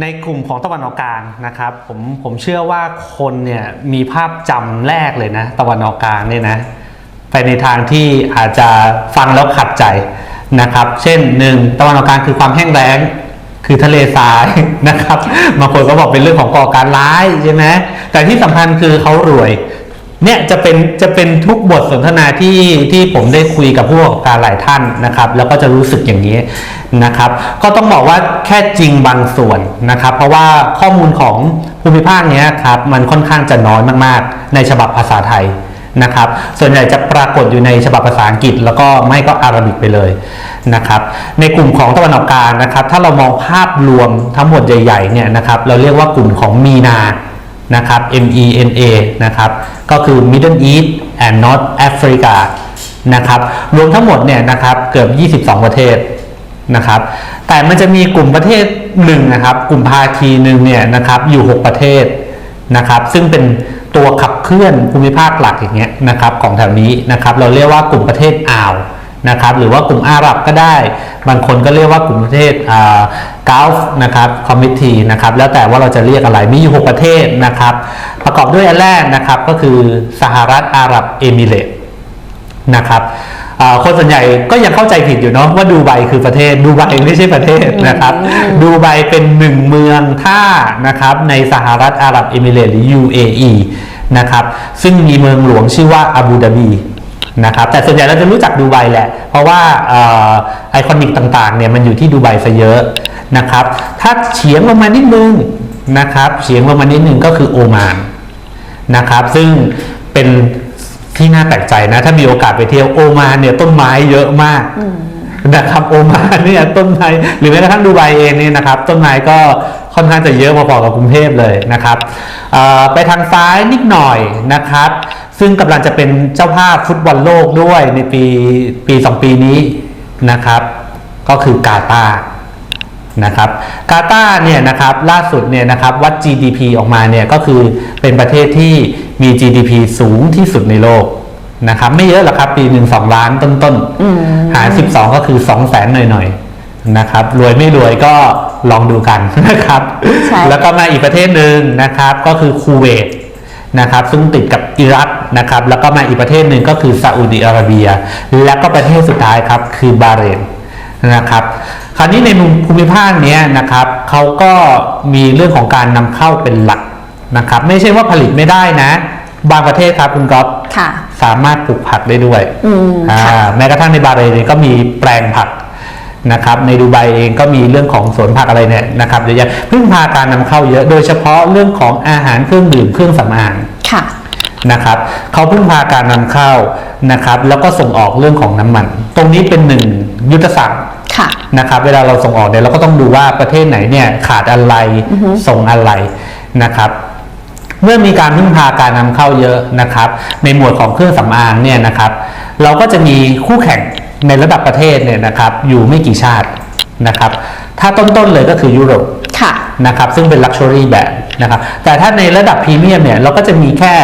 ในกลุ่มของตะวันออกกลางนะครับผมผมเชื่อว่าคนเนี่ยมีภาพจำแรกเลยนะ ตะวันออกกลางเนี่ยนะไปในทางที่อาจจะฟังแล้วขัดใจนะครับ เช่นหนึ่งตะวันออกกลางคือความแห้งแล้งคือทะเลทรายนะครับบางคนก็บอกเป็นเรื่องของก่อการร้ายใช่ไหมแต่ที่สำคัญคือเขารวย เนี่ยจะเป็นจะเป็นทุกบทสนทนาที่ที่ผมได้คุยกับผู้ประกอบการหลายท่านนะครับ แล้วก็จะรู้สึกอย่างนี้นะครับ ก็ต้องบอกว่าแค่จริงบางส่วนนะครับ เพราะว่าข้อมูลของภูมิภาคเนี้ยครับมันค่อนข้างจะน้อยมากๆ ในฉบับภาษาไทยนะครับ ส่วนใหญ่จะปรากฏอยู่ในฉบับภาษาอังกฤษ แล้วก็ไม่ก็อาหรับิกไปเลยนะครับ ในกลุ่มของตะวันออกกลางนะครับ ถ้าเรามองภาพรวมทั้งหมดใหญ่ๆเนี่ยนะครับ เราเรียกว่ากลุ่มของมีนา นะครับ MENA นะครับก็คือ Middle East and North Africa นะครับรวมทั้งหมดเนี่ยนะครับเกือบ 22 ประเทศนะครับแต่มันจะมีกลุ่มประเทศหนึ่งนะครับกลุ่มภาคีหนึ่งเนี่ยนะครับอยู่ 6 ประเทศนะครับซึ่งเป็นตัวขับเคลื่อนภูมิภาคหลักอย่างเงี้ยนะครับของแถวนี้นะครับเราเรียกว่ากลุ่มประเทศอ่าวนะครับหรือว่ากลุ่มอาหรับก็ได้ บางคนก็เรียกว่ากลุ่มประเทศอ่า กาฟนะครับคอมมิทีนะครับแล้วแต่ว่าเราจะเรียกอะไรมีอยู่ 6 ประเทศนะครับ ประกอบด้วยอันแรกนะครับก็คือสหรัฐอาหรับเอมิเรตส์นะครับอ่าคนส่วนใหญ่ก็ยังเข้าใจผิดอยู่เนาะว่าดูไบคือประเทศดูไบไม่ใช่ประเทศนะครับ ดูไบเป็นหนึ่งเมืองท่านะครับในสหรัฐอาหรับเอมิเรตส์หรือ UAE นะครับซึ่งมีเมืองหลวงชื่อว่าอาบูดาบี นะครับแต่ส่วนใหญ่เราจะรู้จักดูไบแหละ เพราะว่าไอคอนิกต่างๆเนี่ยมันอยู่ที่ดูไบซะเยอะนะครับ ถ้าเฉียงลงมานิดนึงนะครับเฉียงลงมานิดนึงก็คือโอมานนะครับ ซึ่งเป็นที่น่าแปลกใจนะ ถ้ามีโอกาสไปเที่ยวโอมานเนี่ยต้นไม้เยอะมากนะครับโอมานเนี่ยต้นไม้หรือแม้กระทั่งดูไบเองเนี่ยนะครับ ต้นไม้ก็ค่อนข้างจะเยอะพอๆกับกรุงเทพเลยนะครับไปทางซ้ายนิดหน่อยนะครับ ซึ่งกำลังจะเป็นเจ้าภาพฟุตบอลโลกด้วยในปีปีสองปีนี้นะครับ ก็คือกาตาร์นะครับกาตาร์เนี่ยนะครับล่าสุดเนี่ยนะครับวัด GDP ออกมาเนี่ยก็คือเป็นประเทศที่มี GDP สูงที่สุดในโลกนะครับไม่เยอะหรอกครับปีหนึ่งสองล้านต้นๆหาร12ก็คือ2 0 0แสนหน่อยๆนะครับรวยไม่รวยก็ลองดูกันนะครับใช่แล้วก็มาอีกประเทศหนึ่งนะครับก็คือคูเวต นะครับซึ่งติดกับอิรักนะครับแล้วก็มาอีกประเทศหนึ่งก็คือซาอุดิอาระเบีย แล้วก็ประเทศสุดท้ายครับคือบาห์เรนนะครับคราวนี้ในมุมภูมิภาคเนี้ยนะครับเขาก็มีเรื่องของการนำเข้าเป็นหลักนะครับไม่ใช่ว่าผลิตไม่ได้นะ บางประเทศครับคุณก๊อฟค่ะสามารถปลูกผักได้ด้วยอืมอ่าค่ะแม้กระทั่งในบาห์เรนเองก็มีแปลงผัก นะครับในดูไบเองก็มีเรื่องของสวนผักอะไรเนี่ยนะครับเยอะแยะพึ่งพาการนำเข้าเยอะโดยเฉพาะเรื่องของอาหารเครื่องดื่มเครื่องสำอางค่ะนะครับเขาพึ่งพาการนำเข้านะครับ แล้วก็ส่งออกเรื่องของน้ำมัน ตรงนี้เป็นหนึ่งยุทธศาสตร์ค่ะนะครับเวลาเราส่งออกเนี่ยเราก็ต้องดูว่าประเทศไหนเนี่ยขาดอะไรส่งอะไรนะครับเมื่อมีการพึ่งพาการนำเข้าเยอะนะครับ ในหมวดของเครื่องสำอางเนี่ยนะครับ เราก็จะมีคู่แข่ง ในระดับประเทศเนี่ยนะครับอยู่ไม่กี่ชาตินะครับถ้าต้นๆเลยก็คือยุโรปค่ะนะครับซึ่งเป็น Luxury แบบนะครับแต่ถ้าในระดับพรีเมียมเนี่ยเราก็จะมีแค่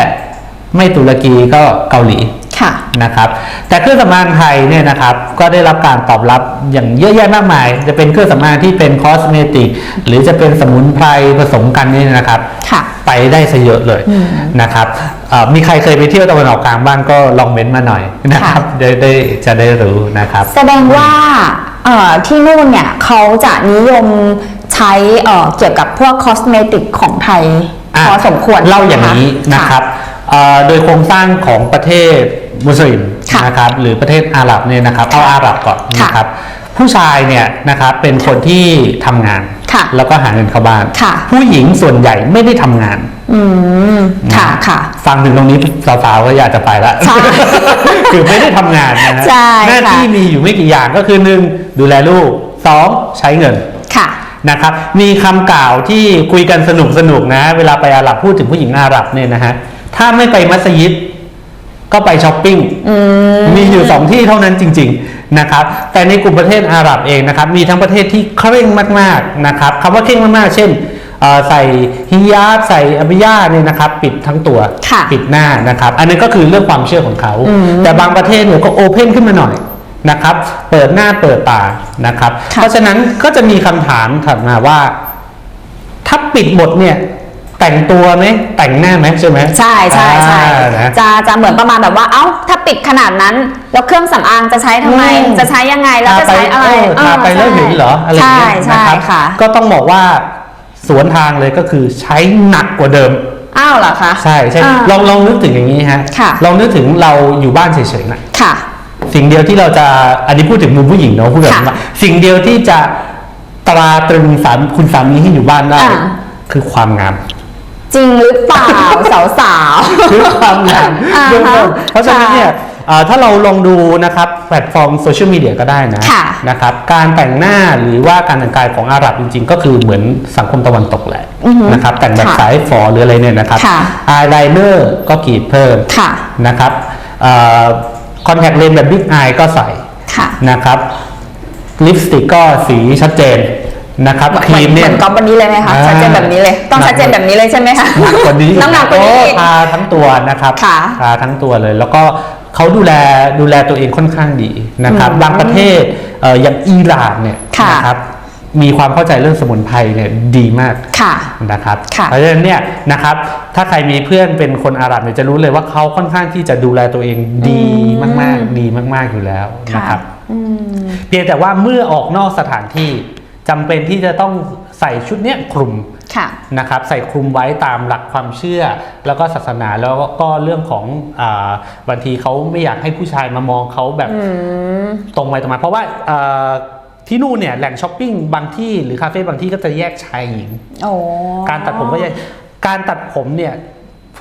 ไม่ตุรกีก็เกาหลี ค่ะนะครับแต่เครื่องสำอางไทยเนี่ยนะครับก็ได้รับการตอบรับอย่างเยอะแยะมากมาย จะเป็นเครื่องสำอางที่เป็นคอสเมติกหรือจะเป็นสมุนไพรผสมกันนี่นะครับค่ะไปได้ซะเยอะเลยนะครับเอ่อมีใครเคยไปเที่ยวตะวันออกกลางบ้างก็ลองเม้นต์มาหน่อยนะครับได้ได้จะได้รู้นะครับ แสดงว่าเอ่อที่นู่นเนี่ยเขาจะนิยมใช้เอ่อเกี่ยวกับพวกคอสเมติกของไทยอะพอสมควรเล่าอย่างนี้ใช่ไหมนะครับเอ่อ โดยโครงสร้างของประเทศมุสลิมค่ะนะครับหรือประเทศอาหรับเนี่ยนะครับเอาค่ะอาหรับก่อนค่ะนะครับผู้ชายเนี่ยนะครับเป็นคนที่ทำงานค่ะแล้วก็หาเงินเข้าบ้านค่ะผู้หญิงส่วนใหญ่ไม่ได้ทำงาน อืมค่ะค่ะ ฟังถึงตรงนี้สาวๆก็อยากจะไปละใช่คือไม่ได้ทำงานนะฮะใช่หน้าค่ะที่มีอยู่ไม่กี่อย่างก็คือหนึ่งดูแลลูกสองใช้เงินค่ะนะครับ มีคำกล่าวที่คุยกันสนุกสนุกๆนะ เวลาไปอาหรับพูดถึงผู้หญิงอาหรับเนี่ยนะฮะ ถ้าไม่ไปมัสยิดก็ไปช้อปปิ้งอืมมีอยู่สองที่เท่านั้นจริง ๆนะครับ แต่ในกลุ่มประเทศอาหรับเองนะครับ มีทั้งประเทศที่เคร่งมากๆนะครับคำว่าเคร่งมากๆ เช่นเอ่อใส่ฮิญาบใส่อบิยาเนี่ยนะครับ ปิดทั้งตัวค่ะปิดหน้านะครับ อันนั้นก็คือเรื่องความเชื่อของเขา แต่บางประเทศเนี่ยก็โอเพนขึ้นมาหน่อยนะครับ เปิดหน้าเปิดตานะครับค่ะเพราะฉะนั้นก็จะมีคำถามถัดมาว่า ถ้าปิดหมดเนี่ย แต่งตัวไหมแต่งหน้าไหมใช่ไหมใช่ใช่ใช่อ่านะ จะจะเหมือนประมาณแบบว่าเอ้าถ้าปิดขนาดนั้น แล้วเครื่องสำอางจะใช้ทำไม อืม จะใช้ยังไงแล้วจะใช้อะไรทาไปเออทาไปแล้วเห็นเหรออะไรอย่างเงี้ยใช่นะใช่ครับค่ะก็ต้องบอกว่าสวนทางเลยก็คือใช้หนักกว่าเดิม อ้าวเหรอคะ ใช่ใช่อ่าลองลองนึกถึงอย่างนี้ฮะค่ะ ลองนึกถึงเราอยู่บ้านเฉยๆนะค่ะ สิ่งเดียวที่เราจะอันนี้พูดถึงมุมผู้หญิงเนาะพูดแบบนี้ค่ะว่าสิ่งเดียวที่จะตราตรึงสามคุณสามีให้อยู่บ้านได้ อ่า คือความงาม จริงหรือเปล่าสาวสาวๆ คือความงามอ่าฮะเบื้องต้นเพราะฉะนั้นเนี่ยค่ะเอ่อถ้าเราลองดูนะครับแพลตฟอร์มโซเชียลมีเดียก็ได้นะค่ะนะครับการแต่งหน้าหรือว่าการแต่งกายของอาหรับจริง ๆ ก็คือเหมือนสังคมตะวันตกแหละอือฮึนะครับแต่งแบบค่ะสายฝอหรืออะไรเนี่ยนะครับค่ะ อายไลเนอร์ก็กรีดเพิ่มค่ะ นะครับคอนแทคเลนส์แบบบิ๊กอายก็ใส่ค่ะ นะครับลิปสติกก็สีชัดเจน นะครับครีมเหเนี่มืยอนก๊อฟวันนี้เลยไหมคะอ่าชัดเจนแบบนี้เลย ต้องหนักชัดเจนแบบนี้เลยใช่ไหมคะหนักกว่านี้น้ำหนักกว่านี้โอ้อีกทาทั้งตัวนะครับค่ะทาทั้งตัวเลย แล้วก็เขาดูแลดูแลตัวเองค่อนข้างดีนะครับอืมบางประเทศเอ่ออย่างอิหร่านเนี่ยค่ะนะครับมีความเข้าใจเรื่องสมุนไพรเนี่ยดีมากค่ะนะครับค่ะเพราะฉะนั้นเนี่ยนะครับถ้าใครมีเพื่อนเป็นคนอาหรับเนี่ยจะรู้เลยว่าเขาค่อนข้างที่จะดูแลตัวเองดีมาก ๆ ดีมาก ๆอยู่แล้วนะครับอืมเพียงแต่ว่าเมื่อออกนอกสถานที่ จำเป็นที่จะต้องใส่ชุดเนี้ยคลุมค่ะนะครับใส่คลุมไว้ตามหลักความเชื่อ แล้วก็ศาสนาแล้วก็เรื่องของอาบางทีเขาไม่อยากให้ผู้ชายมามองเขาแบบอืมตรงไปตรงมา เพราะว่าอ่าที่นู่นเนี่ยแหล่งช้อปปิ้งบางที่หรือคาเฟ่บางที่ก็จะแยกชายหญิงโอ้การตัดผมก็แยกการตัดผมเนี่ย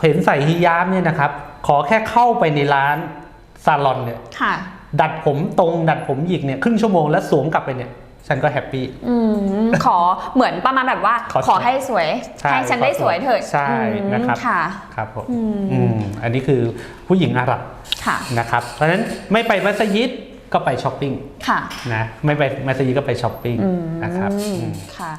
เห็นใส่ฮิญาบเนี่ยนะครับ ขอแค่เข้าไปในร้านซาลอนเนี่ยค่ะดัดผมตรงดัดผมหยิกเนี่ยครึ่งชั่วโมงแล้วสวมกลับไปเนี่ย ฉันก็แฮปปี้ อืมขอเหมือนประมาณแบบว่า ขอขอให้สวยใช่ให้ฉันได้สวยเถิดใช่อืมนะครับค่ะครับผมอืมอืมอันนี้คือผู้หญิงอาหรับค่ะนะครับ เพราะฉะนั้นไม่ไปมัสยิดก็ไปช้อปปิ้งค่ะนะไม่ไปมัสยิดก็ไปช้อปปิ้งอืมนะครับอืมค่ะ